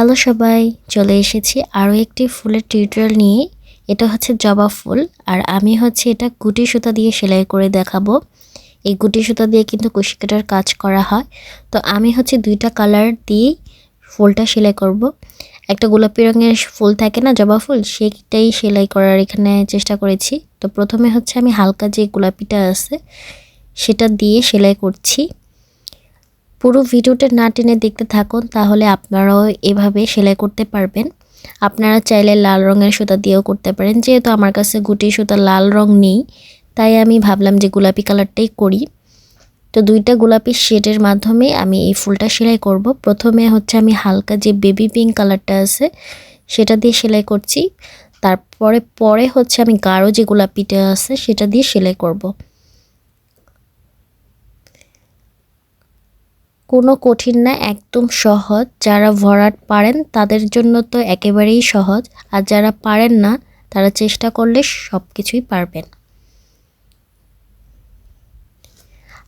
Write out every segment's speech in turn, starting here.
Hello সবাই, চলে এসেছি আরও একটি ফুলের টিউটোরিয়াল নিয়ে। এটা হচ্ছে জবা ফুল, আর আমি হচ্ছে এটা গুটি সুতা দিয়ে সেলাই করে দেখাবো। এই গুটি সুতা দিয়ে কিন্তু কুশি কাটার কাজ করা হয়। তো আমি হচ্ছে দুইটা কালার দিয়েই ফুলটা সেলাই করব। একটা গোলাপি রঙের ফুল থাকে না, জবা ফুল, সেইটাই সেলাই করার এখানে চেষ্টা করেছি। তো প্রথমে হচ্ছে আমি হালকা যে গোলাপিটা আছে, সেটা দিয়ে সেলাই করছি। পুরো ভিডিওটা না টেনে দেখতে থাকুন, তাহলে আপনারাও এভাবে সেলাই করতে পারবেন। আপনারা চাইলে লাল রঙের সুতা দিয়েও করতে পারেন। যেহেতু আমার কাছে গুটি সুতা লাল রং নেই, তাই আমি ভাবলাম যে গোলাপি কালারটাই করি। তো দুইটা গোলাপি শেডের মাধ্যমে আমি এই ফুলটা সেলাই করব। প্রথমে হচ্ছে আমি হালকা যে বেবি পিঙ্ক কালারটা আছে, সেটা দিয়ে সেলাই করছি। তারপরে, পরে হচ্ছে আমি গাঢ় যে গোলাপিটা আছে, সেটা দিয়ে সেলাই করব। কোনো কঠিন না, একদম সহজ। যারা ভরাট পারেন, তাদের জন্য তো একেবারেই সহজ। আর যারা পারেন না, তারা চেষ্টা করলে সব কিছুই পারবেন।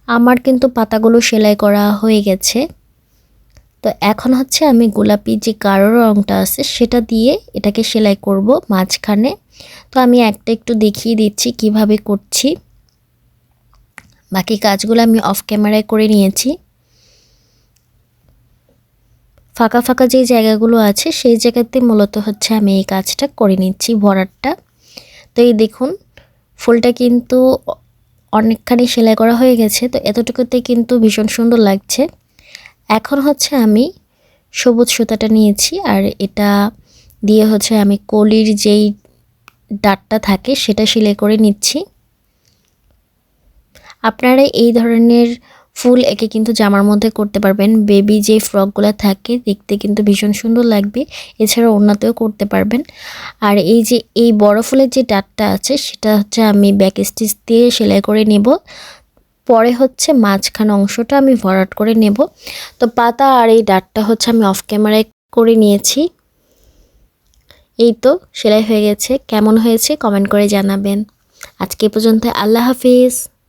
আমার কিন্তু পাতাগুলো সেলাই করা হয়ে গেছে। তো এখন হচ্ছে আমি গোলাপি যে গাঢ় রঙটা আছে, সেটা দিয়ে এটাকে সেলাই করব মাঝখানে। তো আমি একটা একটু দেখিয়ে দিচ্ছি কীভাবে করছি। বাকি কাজগুলো আমি অফ ক্যামেরায় করে নিয়েছি। ফাঁকা ফাঁকা যে জায়গাগুলো আছে, সেই জায়গাতে মূলত হচ্ছে আমি এই কাজটা করে নিচ্ছি, ভরাটটা। তো এই দেখুন, ফুলটা কিন্তু অনেকখানি সেলাই করা হয়ে গেছে, তো এতটুকুতে কিন্তু ভীষণ সুন্দর লাগছে। এখন হচ্ছে আমি সবুজ সুতাটা নিয়েছি, আর এটা দিয়ে হচ্ছে আমি কলির যেই ডাটটা থাকে, সেটা সেলাই করে নিচ্ছি। আপনারা এই ধরনের ফুল একে কিন্তু জামার মধ্যে করতে পারবেন। বেবি যে ফ্রকগুলো থাকে, দেখতে কিন্তু ভীষণ সুন্দর লাগবে। এছাড়া অন্যতেও করতে পারবেন। আর এই যে, এই বড় ফুলের যে ডাটটা আছে, সেটা হচ্ছে আমি ব্যাক স্টিচ দিয়ে সেলাই করে নেব। পরে হচ্ছে মাঝখান অংশটা আমি ভরাট করে নেব। তো পাতা আর এই ডাটটা হচ্ছে আমি অফ ক্যামেরায় করে নিয়েছি। এই তো, সেলাই হয়ে গেছে। কেমন হয়েছে কমেন্ট করে জানাবেন। আজকে পর্যন্ত, আল্লাহ হাফিজ।